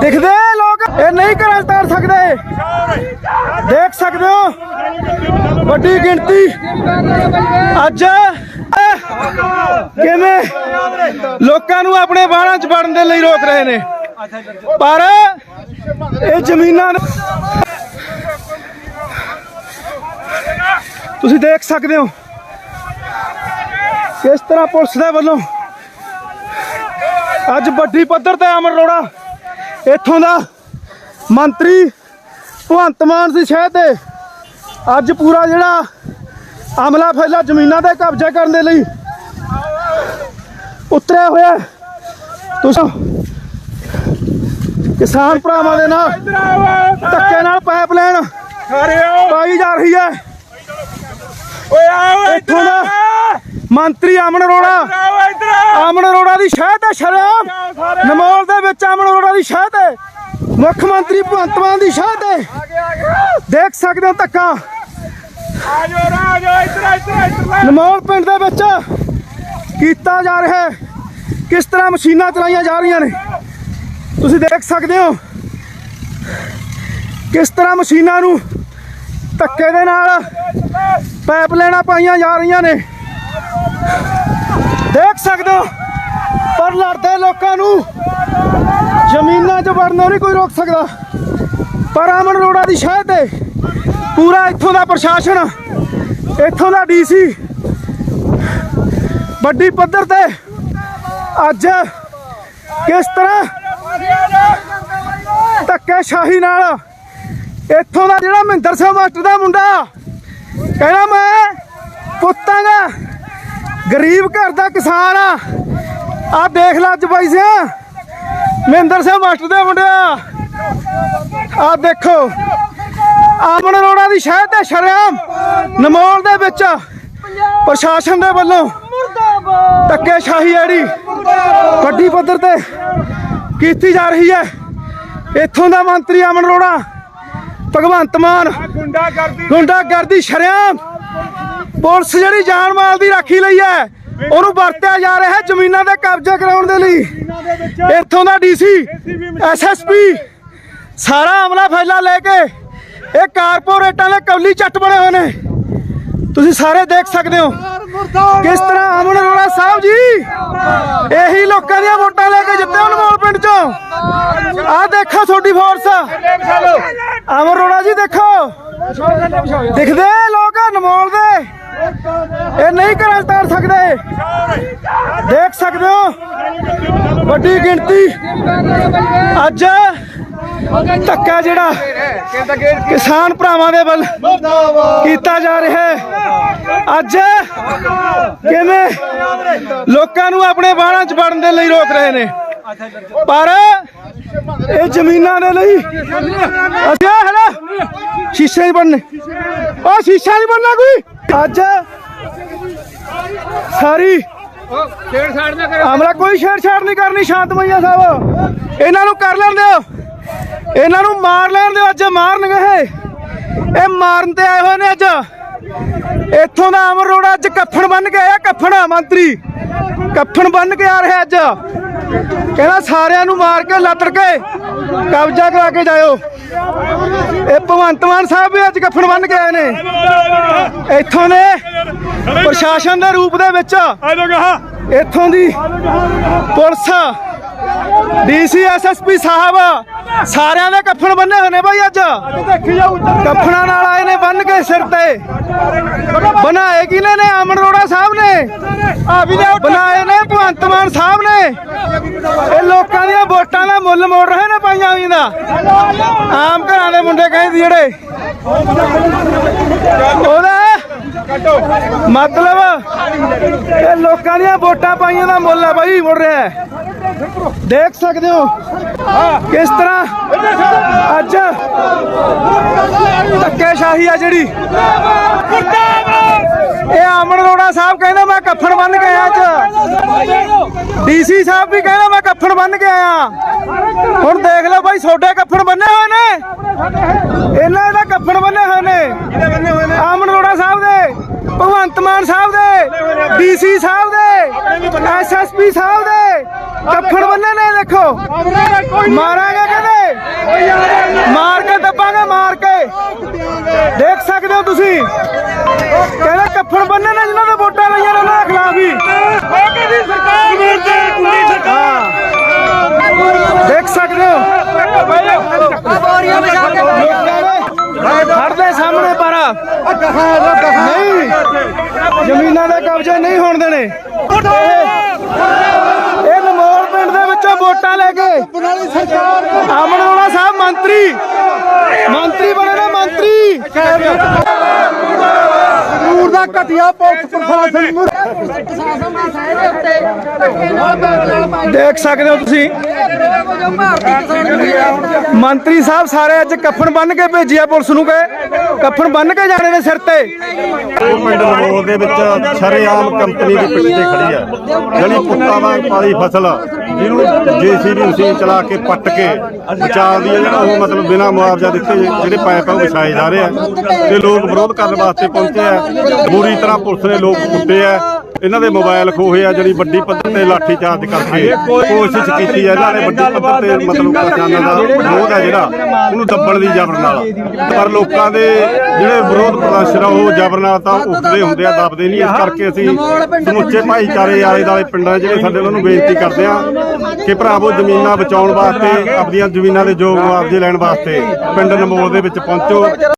ਦਿਖਦੇ ਲੋਕ, ਇਹ ਨਹੀਂ ਘਰਾਂ 'ਚ ਤਾਰ ਸਕਦੇ। ਦੇਖ ਸਕਦੇ ਹੋ, ਵੱਡੀ ਗਿਣਤੀ। ਅੱਜ ਕਿਵੇਂ ਲੋਕਾਂ ਨੂੰ ਆਪਣੇ ਬਾਣਾਂ 'ਚ ਵੜਨ ਦੇ ਲਈ ਰੋਕ ਰਹੇ ਨੇ। ਪਰ ਇਹ ਜ਼ਮੀਨਾਂ ਨੇ ਤੁਸੀਂ ਦੇਖ ਸਕਦੇ ਹੋ, ਕਿਸ ਤਰ੍ਹਾਂ ਪੁਲਿਸ ਦੇ ਵੱਲੋਂ ਅੱਜ ਵੱਡੀ ਪੱਧਰ ਤੇ ਅਮਰ ਅਰੋੜਾ ਇੱਥੋਂ ਦਾ ਮੰਤਰੀ ਭਗਵੰਤ ਮਾਨ ਦੀ ਸ਼ਹਿ ਤੇ ਅੱਜ ਪੂਰਾ ਜਿਹੜਾ ਅਮਲਾ ਫੈਲਾ ਜ਼ਮੀਨਾਂ ਤੇ ਕਬਜ਼ਾ ਕਰਨ ਦੇ ਲਈ ਉਤਰਿਆ ਹੋਇਆ। ਤੁਸੀਂ ਕਿਸਾਨ ਭਰਾਵਾਂ ਦੇ ਨਾਲ ਧੱਕੇ ਨਾਲ ਪਾਈਪਲਾਈਨ ਪਾਈ ਜਾ ਰਹੀ ਹੈ। ਓਏ ਆਓ ਇੱਥੋਂ ਦਾ ਮੰਤਰੀ ਅਮਨ ਅਰੋੜਾ। ਅਮਨ ਅਰੋੜਾ ਦੀ ਸ਼ਹਿ ਤੇ ਸ਼ਰਮ ਨਮੋਲ ਦੇ ਵਿੱਚ ਅਮਨ ਅਰੋੜਾ ਦੀ ਸ਼ਹਿ ਤੇ ਮੁੱਖ ਮੰਤਰੀ ਭਗਵੰਤ ਮਾਨ ਦੀ ਸ਼ਹਿ ਤੇ ਦੇਖ ਸਕਦੇ ਹੋ ਧੱਕਾ। ਆਜੋ ਰਾਜੋ ਇੱਧਰ ਇੱਧਰ ਇੱਧਰ ਨਮੋਲ ਪਿੰਡ ਦੇ ਵਿੱਚ ਕੀਤਾ ਜਾ ਰਿਹਾ ਹੈ। ਕਿਸ ਤਰ੍ਹਾਂ ਮਸ਼ੀਨਾਂ ਚਲਾਈਆਂ ਜਾ ਰਹੀਆਂ ਨੇ? ਤੁਸੀਂ ਦੇਖ ਸਕਦੇ ਹੋ ਕਿਸ ਤਰ੍ਹਾਂ ਮਸ਼ੀਨਾਂ ਨੂੰ ਧੱਕੇ ਦੇ ਨਾਲ ਪਾਈਪ ਲੈਣਾ ਪਾਈਆਂ ਜਾ ਰਹੀਆਂ ਨੇ। ਦੇਖ ਸਕਦੇ ਹੋ, ਪਰ ਲੜਦੇ ਲੋਕਾਂ ਨੂੰ ਜ਼ਮੀਨਾਂ 'ਚ ਵੜਨੋਂ ਨਹੀਂ ਕੋਈ ਰੋਕ ਸਕਦਾ। ਪਰ ਅਮਨ ਅਰੋੜਾ ਦੀ ਸ਼ਹਿ ਤੇ ਪੂਰਾ ਇੱਥੋਂ ਦਾ ਪ੍ਰਸ਼ਾਸਨ, ਇੱਥੋਂ ਦਾ ਡੀਸੀ, ਵੱਡੀ ਪੱਧਰ ਤੇ ਅੱਜ ਕਿਸ ਤਰ੍ਹਾਂ ਧੱਕੇ ਸ਼ਾਹੀ ਨਾਲ ਇੱਥੋਂ ਦਾ ਜਿਹੜਾ ਮਹਿੰਦਰ ਸਿੰਘ ਮਾਸਟਰ ਦਾ ਮੁੰਡਾ ਕਹਿੰਦਾ ਮੈਂ ਪੁੱਤਾਂ ਦਾ ਗਰੀਬ ਘਰ ਦਾ ਕਿਸਾਨ ਆ। ਆ ਦੇਖ ਲੈ ਅੱਜ ਬਾਈ ਸਿਆ। ਮਹਿੰਦਰ ਸਿੰਘ ਮਾਸਟਰ ਦੇ ਮੁੰਡਿਆ ਆ। ਦੇਖੋ। ਆਮਨ ਅਰੋੜਾ ਦੀ ਸ਼ਹਿਦ ਤੇ ਸ਼ਰਿਆਮ। ਨਮੋਲ ਦੇ ਵਿੱਚ ਪ੍ਰਸ਼ਾਸਨ ਦੇ ਵੱਲੋਂ ਧੱਕੇ ਸ਼ਾਹੀ ਜਿਹੜੀ ਵੱਡੀ ਪੱਧਰ ਤੇ ਕੀਤੀ ਜਾ ਰਹੀ ਹੈ। ਇੱਥੋਂ ਦਾ ਮੰਤਰੀ ਅਮਨ ਅਰੋੜਾ ਭਗਵੰਤ ਮਾਨ ਗੁੰਡਾ ਕਰਦੀ ਗੁੰਡਾਗਰਦੀ ਸ਼ਰਿਆਮ। ਪੁਲਿਸ ਜਿਹੜੀ ਜਾਨ ਮਾਲ ਦੀ ਰਾਖੀ ਲਈ ਹੈ, ਉਹਨੂੰ ਵਰਤਿਆ ਜਾ ਰਿਹਾ ਹੈ ਜ਼ਮੀਨਾਂ ਦੇ ਕਬਜ਼ੇ ਕਰਾਉਣ ਦੇ ਲਈ। ਇੱਥੋਂ ਦਾ ਡੀਸੀ ਐਸਐਸਪੀ ਸਾਰਾ ਅਮਲਾ ਫੈਲਾ ਲੈ ਕੇ ਇਹ ਕਾਰਪੋਰੇਟਾਂ ਦੇ ਕੌਲੀ ਚੱਟ ਬਣੇ ਹੋਏ ਨੇ। ਤੁਸੀਂ ਸਾਰੇ ਦੇਖ ਸਕਦੇ ਹੋ ਕਿਸ ਤਰ੍ਹਾਂ ਅਮਨ ਅਰੋੜਾ ਸਾਹਿਬ ਜੀ ਇਹੀ ਲੋਕਾਂ ਦੀਆਂ ਵੋਟਾਂ ਲੈ ਕੇ ਜਿੱਤੇ ਅਨਮੋਲ ਪਿੰਡ ਚੋਂ। ਆਹ ਦੇਖੋ ਤੁਹਾਡੀ ਫੋਰਸ ਅਮਨ ਅਰੋੜਾ ਜੀ ਦੇਖੋ। ਦਿਖਦੇ ਲੋਕ ਅਨਮੋਲ ਦੇ। ਇਹ ਨਹੀਂ ਘਰਾਂ 'ਚ ਤਾਰ ਸਕਦੇ। ਦੇਖ ਸਕਦੇ ਹੋ? ਵੱਡੀ ਗਿਣਤੀ। ਅੱਜ ਧੱਕਾ ਜਿਹੜਾ ਕਿਸਾਨ ਭਰਾਵਾਂ ਦੇ ਵੱਲ ਕੀਤਾ ਜਾ ਰਿਹਾ ਹੈ। ਅੱਜ ਕਿਵੇਂ ਲੋਕਾਂ ਨੂੰ ਆਪਣੇ ਬਾਣਾਂ 'ਚ ਵੜਨ ਦੇ ਲਈ ਰੋਕ ਰਹੇ ਨੇ। ਪਰ ਇਹ ਜ਼ਮੀਨਾਂ ਦੇ ਲਈ ਅਸੀਂ ਹਲਾ ਸ਼ੀਸ਼ੇ ਹੀ ਬਣਨੇ ਉਹ ਸ਼ੀਸ਼ਾ ਨਹੀਂ ਬਣਨਾ ਕੋਈ? ਅੱਜ ਸਾਰੀ ਛੇੜ ਛਾੜ ਨਾ ਕਰ ਹਮਲਾ ਕੋਈ ਛੇੜਛਾੜ ਨਹੀਂ ਕਰਨੀ ਸ਼ਾਂਤਮਈਆ ਸਾਹਿਬ। ਇਹਨਾਂ ਨੂੰ ਕਰ ਲੈਣ ਦਿਓ। ਇਹਨਾਂ ਨੂੰ ਮਾਰ ਲੈਣ ਦਿਓ, ਅੱਜ ਮਾਰਨਗੇ ਇਹ। ਇਹ ਮਾਰਨ ਤੇ ਆਏ ਹੋਏ ਨੇ ਅੱਜ। ਇੱਥੋਂ ਦਾ ਅਮਰ ਰੋੜਾ ਅੱਜ ਕੱਫਣ ਬੰਨ ਕੇ ਆਇਆ, ਕੱਫਣ ਮੰਤਰੀ। ਕੱਫਣ ਬੰਨ ਕੇ ਆ ਰਿਹਾ ਅੱਜ। ਕਹਿੰਦਾ ਸਾਰਿਆਂ ਨੂੰ ਮਾਰ ਕੇ ਲੱਤੜ ਕੇ ਕਬਜ਼ਾ ਕਰਾ ਕੇ ਜਾਇਓ। ਇਹ ਭਗਵੰਤ ਮਾਨ ਸਾਹਿਬ ਵੀ ਅੱਜ ਕੱਫਣ ਬੰਨ ਕੇ ਆਏ ਨੇ। ਇੱਥੋਂ ਦੇ ਪ੍ਰਸ਼ਾਸਨ ਦੇ ਰੂਪ ਦੇ ਵਿੱਚ ਆਜੋ ਗਾ ਇੱਥੋਂ ਦੀ ਪੁਲਿਸ ਡੀਸੀ ਐਸਐਸਪੀ ਸਾਹਿਬ ਸਾਰਿਆਂ ਦੇ ਕੱਫਣ ਬੰਨੇ ਹੋਏ ਨੇ ਬਾਈ ਅੱਜ। ਕੱਫਣਾ ਨਾਲ ਆਏ ਨੇ ਬੰਨ ਕੇ ਸਿਰ ਤੇ। ਬਣਾਏ ਕਿਨੇ ਨੇ ਅਮਨ ਅਰੋੜਾ ਸਾਹਿਬ ਨੇ ਆ ਵੀ ਬਣਾਏ ਨੇ ਭਗਵੰਤ ਮਾਨ ਸਾਹਿਬ ਨੇ। ਇਹ ਲੋਕਾਂ ਦੀਆਂ ਵੋਟਾਂ ਦਾ ਮੁੱਲ ਮੋੜ ਰਹੇ ਨੇ ਪਾਈਆਂ ਹੋਈਆਂ ਦਾ। ਆਮ ਘਰਾਂ ਦੇ ਮੁੰਡੇ ਕਹਿੰਦੇ ਜਿਹੜੇ। ਉਹਦਾ ਮਤਲਬ ਇਹ ਲੋਕਾਂ ਦੀਆਂ ਵੋਟਾਂ ਪਾਈਆਂ ਦਾ ਮੁੱਲ ਹੈ ਬਾਈ, ਮੁੜ ਰਿਹਾ ਹੈ। ਦੇਖ ਸਕਦੇ ਹੋ ਕਿਸ ਤਰ੍ਹਾਂ ਅੱਜ ਧੱਕੇਸ਼ਾਹੀ ਆ ਜਿਹੜੀ। ਇਹ ਅਮਨ ਅਰੋੜਾ ਸਾਹਿਬ ਕਹਿੰਦਾ ਮੈਂ ਕੱਫਣ ਬੰਨ ਕੇ ਆਇਆ ਅੱਜ। ਡੀਸੀ ਸਾਹਿਬ ਵੀ ਕਹਿੰਦਾ ਮੈਂ ਕੱਫਣ ਬੰਨ ਕੇ ਆਇਆ। ਹੁਣ ਦੇਖ ਲਓ ਬਾਈ ਛੋਡੇ ਕੱਫਣ ਬੰਨੇ ਹੋਏ ਨੇ। ਇਹਨਾਂ ਦਾ ਕੱਫਣ ਬੰਨੇ ਹੋਏ ਨੇ। ਅਮਨ ਅਰੋੜਾ ਸਾਹਿਬ ਦੇ, ਭਗਵੰਤ ਮਾਨ ਸਾਹਿਬ ਦੇ, ਡੀਸੀ ਸਾਹਿਬ ਦੇ ਐਸਐਸਪੀ ਸਾਹਿਬ ਦੇ। ਕੱਫਣ ਬੰਨੇ ਨੇ, ਦੇਖੋ। ਮਾਰਾਂਗੇ ਮਾਰ ਕੇ ਦੱਬਾਂਗੇ, ਮਾਰ ਕੇ। ਦੇਖ ਸਕਦੇ ਹੋ ਤੁਸੀਂ? ਕਹਿੰਦਾ ਕੱਫਣ ਬੰਨਣ ਨਾਲ ਇਹਨਾਂ ਦੇ ਵੋਟਾਂ ਲਈਆਂ ਨੇ, ਉਹਨਾਂ ਖਿਲਾਫ ਹੀ। ਦੇਖ ਸਕਦੇ ਹੋ? ਖੜਦੇ ਸਾਹਮਣੇ ਪਾਰਾ। ਨਹੀਂ। ਜ਼ਮੀਨਾਂ ਦੇ ਕਬਜ਼ੇ ਨਹੀਂ ਹੋਣ ਦੇਣੇ। ਵੋਟਾਂ ਲੈ ਕੇ। ਅਮਨ ਆਉਣਾ ਸਾਹਿਬ ਮੰਤਰੀ। ਮੰਤਰੀ ਬਣੇ ਨੇ ਮੰਤਰੀ। ਨੂਰ ਦਾ ਘਟਿਆ ਪੁਲਿਸ ਪ੍ਰਸ਼ਾਸਨ ਨੂੰ ਦੇਖ ਸਕਦੇ ਹੋ ਤੁਸੀਂ। ਮੰਤਰੀ ਸਾਹਿਬ ਸਾਰੇ ਅੱਜ ਕੱਫਣ ਬੰਨ ਕੇ ਭੇਜਿਆ ਪੁਲਿਸ ਨੂੰ ਕਿ ਕੱਫਣ ਬੰਨ ਕੇ ਜਾਣੇ ਨੇ ਸਿਰ ਤੇ। ਉਹ ਪਿੰਡ ਲਮੋਲ ਦੇ ਵਿੱਚ ਸ਼ਰੇਆਮ ਕੰਪਨੀ ਦੀ ਪਿੱਛੇ ਖੜੀ ਹੈ ਜਣੀ ਪੁੱਤਾਂ ਵਾਂਗ ਪਾਲੀ ਫਸਲ। ਜਿਹਨੂੰ ਜੀਸੀਬੀ ਮਸ਼ੀਨ ਚਲਾ ਕੇ ਪੱਟ ਕੇ ਬਚਾਉਂਦੀ ਹੈ ਜਿਹੜਾ ਉਹ ਮਤਲਬ ਬਿਨਾਂ ਮੁਆਵਜ਼ਾ ਦਿੱਤੇ ਜਿਹੜੇ ਪਾਇਪ ਆ ਉਹ ਵਿਛਾਏ ਜਾ ਰਹੇ ਆ। ਤੇ ਲੋਕ ਵਿਰੋਧ ਕਰਨ ਵਾਸਤੇ ਪਹੁੰਚੇ ਆ। ਬੁਰੀ ਤਰ੍ਹਾਂ ਪੁਲਿਸ ਨੇ ਲੋਕ ਕੁੱਟੇ ਆ। ਇਹਨਾਂ ਦੇ ਮੋਬਾਈਲ ਖੋਹੇ ਆ ਜਿਹੜੀ ਵੱਡੀ ਪੱਧਰ ਤੇ ਲਾਠੀ ਚਾਰਜ ਕਰਕੇ ਕੋਸ਼ਿਸ਼ ਕੀਤੀ ਹੈ ਇਹਨਾਂ ਨੇ ਵੱਡੀ ਪੱਧਰ ਤੇ ਮਤਲਬ ਕਿਸਾਨਾਂ ਦਾ ਵਿਰੋਧ ਹੈ ਜਿਹੜਾ ਉਹਨੂੰ ਦੱਬਣ ਦੀ ਜ਼ਬਰ ਨਾਲ। ਪਰ ਲੋਕਾਂ ਦੇ ਜਿਹੜੇ ਵਿਰੋਧ ਪ੍ਰਦਰਸ਼ਨ ਆ ਉਹ ਜ਼ਬਰ ਨਾਲ ਤਾਂ ਉੱਠਦੇ ਹੁੰਦੇ ਆ ਦੱਬਦੇ ਨਹੀਂ। ਇਸ ਕਰਕੇ ਅਸੀਂ ਸਮੁੱਚੇ ਭਾਈਚਾਰੇ ਆਲੇ ਦਾਲੇ ਪਿੰਡਾਂ ਜਿਹੜੇ ਸਾਡੇ ਉਹਨਾਂ ਨੂੰ ਬੇਨਤੀ ਕਰਦੇ ਆ ਕਿ ਭਰਾਵੋ ਜ਼ਮੀਨਾਂ ਬਚਾਉਣ ਵਾਸਤੇ ਆਪਣੀਆਂ ਜ਼ਮੀਨਾਂ ਦੇ ਯੋਗ ਮੁਆਵਜ਼ੇ ਲੈਣ ਵਾਸਤੇ ਪਿੰਡ ਨਮੋਲ ਦੇ ਵਿੱਚ ਪਹੁੰਚੋ।